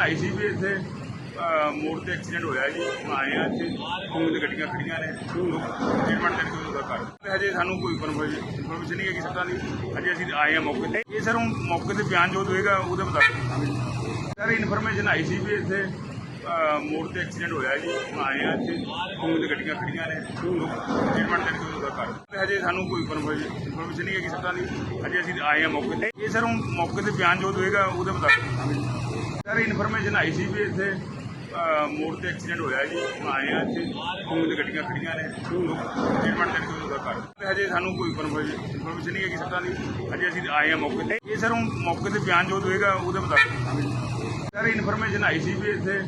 ਆਈ ਸੀ ਵੀ ਇੱਥੇ ਮੋੜ ਤੇ ਐਕਸੀਡੈਂਟ ਹੋਇਆ ਜੀ ਆਏ ਆ ਇੱਥੇ ਖੂਨ ਦੀ ਗੱਡੀਆਂ ਖੜੀਆਂ ਨੇ ਟ੍ਰੀਟਮੈਂਟ ਕਰਕੇ ਉਹਦਾ ਕਰ ਹਜੇ ਸਾਨੂੰ ਕੋਈ ਇਨਫੋਰਮੇਸ਼ਨ ਨਹੀਂ ਹੈ ਕਿ ਸੱਟਾਂ ਦੀ, ਹਜੇ ਅਸੀਂ ਆਏ ਆ ਮੌਕੇ ਤੇ। ਇਹ ਸਰ ਹੁਣ ਮੌਕੇ ਤੇ ਬਿਆਨ ਜੋ ਹੋਏਗਾ ਉਹਦੇ ਮੁਤਾਬਕ ਸਰ ਇਨਫੋਰਮੇਸ਼ਨ ਆਈ ਸੀ ਵੀ ਇੱਥੇ ਮੋੜ ਤੇ ਐਕਸੀਡੈਂਟ ਹੋਇਆ ਜੀ ਆਏ ਆ ਇੱਥੇ ਖੂਨ ਦੀ ਗੱਡੀਆਂ ਖੜੀਆਂ ਨੇ ਟ੍ਰੀਟਮੈਂਟ ਕਰਕੇ ਉਹਦਾ ਕਰ ਤੇ ਹਜੇ ਸਾਨੂੰ ਕੋਈ ਇਨਫੋਰਮੇਸ਼ਨ ਨਹੀਂ ਹੈ ਕਿ ਸੱਟਾਂ ਦੀ, ਹਜੇ ਅਸੀਂ ਆਏ ਆ ਮੌਕੇ ਤੇ। ਇਹ ਸਰ ਹੁਣ ਮੌਕੇ ਤੇ ਬਿਆਨ ਜੋ ਹੋਏਗਾ ਉਹਦੇ ਮੁਤਾਬਕ ਸਰ ਇਨਫੋਰਮੇਸ਼ਨ ਆਈ ਸੀ ਵੀ ਇੱਥੇ ਮੋੜ ਤੇ ਐਕਸੀਡੈਂਟ ਹੋਇਆ ਜੀ। ਆਏ ਆ ਇੱਥੇ ਖੂਨ ਦੀ ਗੱਡੀਆਂ ਖੜੀਆਂ ਨੇ। ਟ੍ਰੀਟਮੈਂਟ ਕਰਕੇ ਉਹਦਾ ਕਰ ਹਜੇ ਸਾਨੂੰ ਕੋਈ ਇਨਫੋਰਮੇਸ਼ਨ ਨਹੀਂ ਹੈ ਕਿ ਸੱਟਾਂ ਦੀ। ਹਜੇ ਅਸੀਂ ਆਏ ਆ ਮੌਕੇ ਤੇ। ਇਹ ਸਰ, ਹੁਣ ਮੌਕੇ ਤੇ ਬਿਆਨ ਜੋ ਹੋਏਗਾ ਉਹਦੇ ਮੁਤਾਬਕ ਸਰ ਇਨਫੋਰਮੇਸ਼ਨ ਆਈ ਸੀ ਵੀ ਇੱਥੇ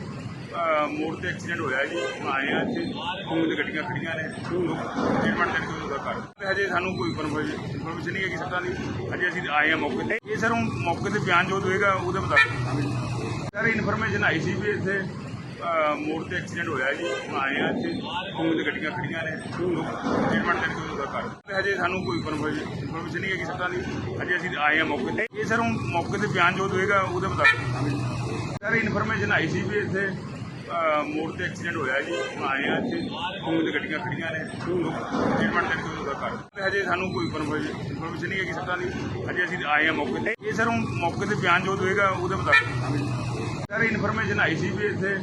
ਮੋੜ ਤੇ ਐਕਸੀਡੈਂਟ ਹੋਇਆ ਜੀ। ਆਏ ਆ ਇੱਥੇ। ਖੂਨ ਦੀ ਗੱਡੀਆਂ ਖੜੀਆਂ ਨੇ। ਟ੍ਰੀਟਮੈਂਟ ਕਰਕੇ ਉਹਦਾ ਕਰ ਤੇ ਹਜੇ ਸਾਨੂੰ ਕੋਈ ਇਨਫੋਰਮੇਸ਼ਨ ਨਹੀਂ ਹੈ ਕਿ ਸੱਟਾਂ ਦੀ। ਹਜੇ ਅਸੀਂ ਆਏ ਆ ਮੌਕੇ ਤੇ। ਇਹ ਸਰ ਹੁਣ ਮੌਕੇ ਤੇ ਬਿਆਨ ਜੋ ਹੋਏਗਾ ਉਹਦੇ ਮੁਤਾਬਕ ਸਰ ਇਨਫੋਰਮੇਸ਼ਨ ਆਈ ਸੀ ਵੀ ਇੱਥੇ ਮੋੜ ਤੇ ਐਕਸੀਡੈਂਟ ਹੋਇਆ ਜੀ। ਆਏ ਆ ਇੱਥੇ। ਖੂਨ ਦੀ ਗੱਡੀਆਂ ਖੜੀਆਂ ਨੇ। ਟ੍ਰੀਟਮੈਂਟ ਕਰਕੇ ਉਹਦਾ ਕਰ ਤੇ ਹਜੇ ਸਾਨੂੰ ਕੋਈ ਇਨਫੋਰਮੇਸ਼ਨ ਨਹੀਂ ਹੈ ਕਿ ਸੱਟਾਂ ਦੀ। ਹਜੇ ਅਸੀਂ ਆਏ ਆ ਮੌਕੇ ਤੇ। ਇਹ ਸਰ ਹੁਣ ਮੌਕੇ ਤੇ ਬਿਆਨ ਜੋ ਹੋਏਗਾ ਉਹਦੇ ਮੁਤਾਬਕ ਸਰ ਇਨਫੋਰਮੇਸ਼ਨ ਆਈ ਸੀ ਵੀ ਇੱਥੇ ਮੋੜ ਤੇ ਐਕਸੀਡੈਂਟ ਹੋਇਆ ਜੀ। ਆਏ ਆ ਇੱਥੇ। ਖੂਨ ਦੀ ਗੱਡੀਆਂ ਖੜੀਆਂ ਨੇ। ਟ੍ਰੀਟਮੈਂਟ ਕਰਕੇ ਉਹਦਾ ਕਰ ਹਜੇ ਸਾਨੂੰ ਕੋਈ ਇਨਫੋਰਮੇਸ਼ਨ ਨਹੀਂ ਹੈ ਕਿ ਸੱਟਾਂ ਦੀ। ਹਜੇ ਅਸੀਂ ਆਏ ਆ ਮੌਕੇ ਤੇ। ਇਹ ਸਰ ਹੁਣ ਮੌਕੇ ਤੇ ਬਿਆਨ ਜੋ ਹੋਏਗਾ ਉਹਦੇ ਮੁਤਾਬਕ ਸਰ ਇਨਫੋਰਮੇਸ਼ਨ ਆਈ ਸੀ ਵੀ ਇੱਥੇ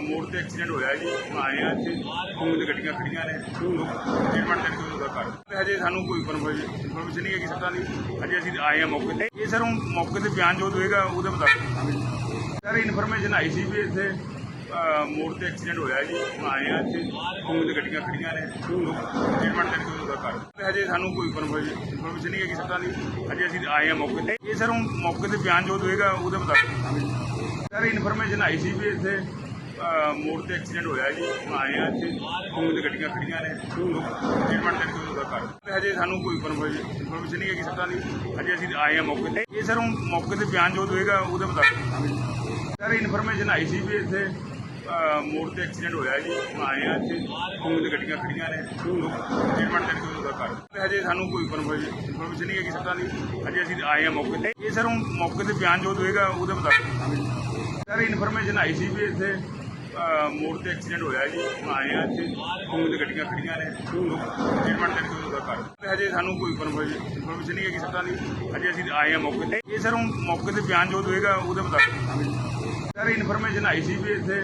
ਮੋੜ ਤੇ ਐਕਸੀਡੈਂਟ ਹੋਇਆ ਜੀ। ਆਏ ਆ ਇੱਥੇ। ਖੂਨ ਦੀ ਗੱਡੀਆਂ ਖੜੀਆਂ ਨੇ। ਟ੍ਰੀਟਮੈਂਟ ਕਰਕੇ ਉਹਦਾ ਕਰ ਤੇ ਹਜੇ ਸਾਨੂੰ ਕੋਈ ਇਨਫੋਰਮੇਸ਼ਨ ਨਹੀਂ ਹੈ ਕਿ ਸੱਟਾਂ ਦੀ। ਹਜੇ ਅਸੀਂ ਆਏ ਆ ਮੌਕੇ ਤੇ। ਇਹ ਸਰ ਹੁਣ ਮੌਕੇ ਤੇ ਬਿਆਨ ਜੋ ਹੋਏਗਾ ਉਹਦੇ ਮੁਤਾਬਕ ਸਰ ਇਨਫੋਰਮੇਸ਼ਨ ਆਈ ਸੀ ਵੀ ਇੱਥੇ ਮੋੜ ਤੇ ਐਕਸੀਡੈਂਟ ਹੋਇਆ ਜੀ। ਆਏ ਆ ਇੱਥੇ। ਖੂਨ 'ਤੇ ਗੱਡੀਆਂ ਖੜੀਆਂ ਨੇ। ਟ੍ਰੀਟਮੈਂਟ ਕਰਕੇ ਉਹਦਾ ਕਰ ਤੇ ਹਜੇ ਸਾਨੂੰ ਕੋਈ ਇਨਫੋਰਮੇਸ਼ਨ ਨਹੀਂ ਹੈ ਕਿ ਸੱਟਾਂ ਦੀ। ਹਜੇ ਅਸੀਂ ਆਏ ਆ ਮੌਕੇ ਤੇ। ਇਹ ਸਰ ਹੁਣ ਮੌਕੇ ਤੇ ਬਿਆਨ ਜੋ ਹੋਏਗਾ ਉਹਦੇ ਮੁਤਾਬਕ ਸਰ ਇਨਫੋਰਮੇਸ਼ਨ ਆਈ ਸੀ ਵੀ ਇੱਥੇ ਮੋੜ ਤੇ ਐਕਸੀਡੈਂਟ ਹੋਇਆ ਜੀ। ਆਏ ਆ ਇੱਥੇ। ਖੂਨ ਦੀ ਗੱਡੀਆਂ ਖੜੀਆਂ ਨੇ। ਟ੍ਰੀਟਮੈਂਟ ਕਰਕੇ ਉਹਦਾ ਕਰ ਹਜੇ ਸਾਨੂੰ ਕੋਈ ਇਨਫੋਰਮੇਸ਼ਨ ਨਹੀਂ ਹੈ ਕਿ ਸੱਟਾਂ ਦੀ। ਹਜੇ ਅਸੀਂ ਆਏ ਆ ਮੌਕੇ ਤੇ। ਇਹ ਸਰ ਹੁਣ ਮੌਕੇ ਤੇ ਬਿਆਨ ਜੋ ਹੋਏਗਾ ਉਹਦੇ ਮੁਤਾਬਕ ਸਰ ਇਨਫੋਰਮੇਸ਼ਨ ਆਈ ਸੀ ਵੀ ਇੱਥੇ ਮੋੜ ਤੇ ਐਕਸੀਡੈਂਟ ਹੋਇਆ ਜੀ। ਆਏ ਆ ਇੱਥੇ ਖੂਨ ਦੀ ਗੱਡੀਆਂ ਖੜੀਆਂ ਨੇ ਟ੍ਰੀਟਮੈਂਟ ਕਰਕੇ ਉਹਦਾ ਕਰ ਤੇ ਹਜੇ ਸਾਨੂੰ ਕੋਈ ਇਨਫੋਰਮੇਸ਼ਨ ਨਹੀਂ ਹੈ ਕਿ ਸੱਟਾਂ ਦੀ। ਹਜੇ ਅਸੀਂ ਆਏ ਆ ਮੌਕੇ ਤੇ। ਇਹ ਸਰ ਹੁਣ ਮੌਕੇ ਤੇ ਬਿਆਨ ਜੋ ਹੋਏਗਾ ਉਹਦੇ ਮੁਤਾਬਕ ਸਰ ਇਨਫੋਰਮੇਸ਼ਨ ਆਈ ਸੀ ਵੀ ਇੱਥੇ ਮੋੜ ਤੇ ਐਕਸੀਡੈਂਟ ਹੋਇਆ ਜੀ। ਆਏ ਆ ਇੱਥੇ ਖੂਨ ਦੀ ਗੱਡੀਆਂ ਖੜੀਆਂ ਨੇ ਟ੍ਰੀਟਮੈਂਟ ਕਰਕੇ ਉਹਦਾ ਕਰ ਤੇ ਹਜੇ ਸਾਨੂੰ ਕੋਈ ਇਨਫੋਰਮੇਸ਼ਨ ਨਹੀਂ ਹੈ ਕਿ ਸੱਟਾਂ ਦੀ। ਹਜੇ ਅਸੀਂ ਆਏ ਆ ਮੌਕੇ ਤੇ। ਇਹ ਸਰ ਹੁਣ ਮੌਕੇ ਤੇ ਬਿਆਨ ਜੋ ਹੋਏਗਾ ਉਹਦੇ ਮੁਤਾਬਕ। ਸਰ ਇਨਫੋਰਮੇਸ਼ਨ ਆਈ ਸੀ ਵੀ ਇੱਥੇ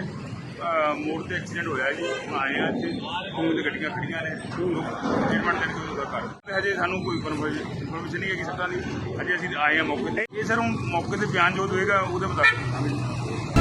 ਮੋੜ ਤੇ ਐਕਸੀਡੈਂਟ ਹੋਇਆ ਜੀ। ਆਏ ਆ ਇੱਥੇ। ਖੂਨ ਦੀ ਗੱਡੀਆਂ ਖੜੀਆਂ ਨੇ। ਟ੍ਰੀਟਮੈਂਟ ਕਰਕੇ ਉਹਦਾ ਕਰ ਹਜੇ ਸਾਨੂੰ ਕੋਈ ਇਨਫੋਰਮੇਸ਼ਨ ਨਹੀਂ ਹੈ ਕਿ ਸੱਟਾਂ ਦੀ। ਹਜੇ ਅਸੀਂ ਆਏ ਆ ਮੌਕੇ ਤੇ। ਇਹ ਸਰ ਹੁਣ ਮੌਕੇ ਤੇ ਬਿਆਨ ਜੋ ਹੋਏਗਾ, ਉਹਦੇ ਮੁਤਾਬਕ।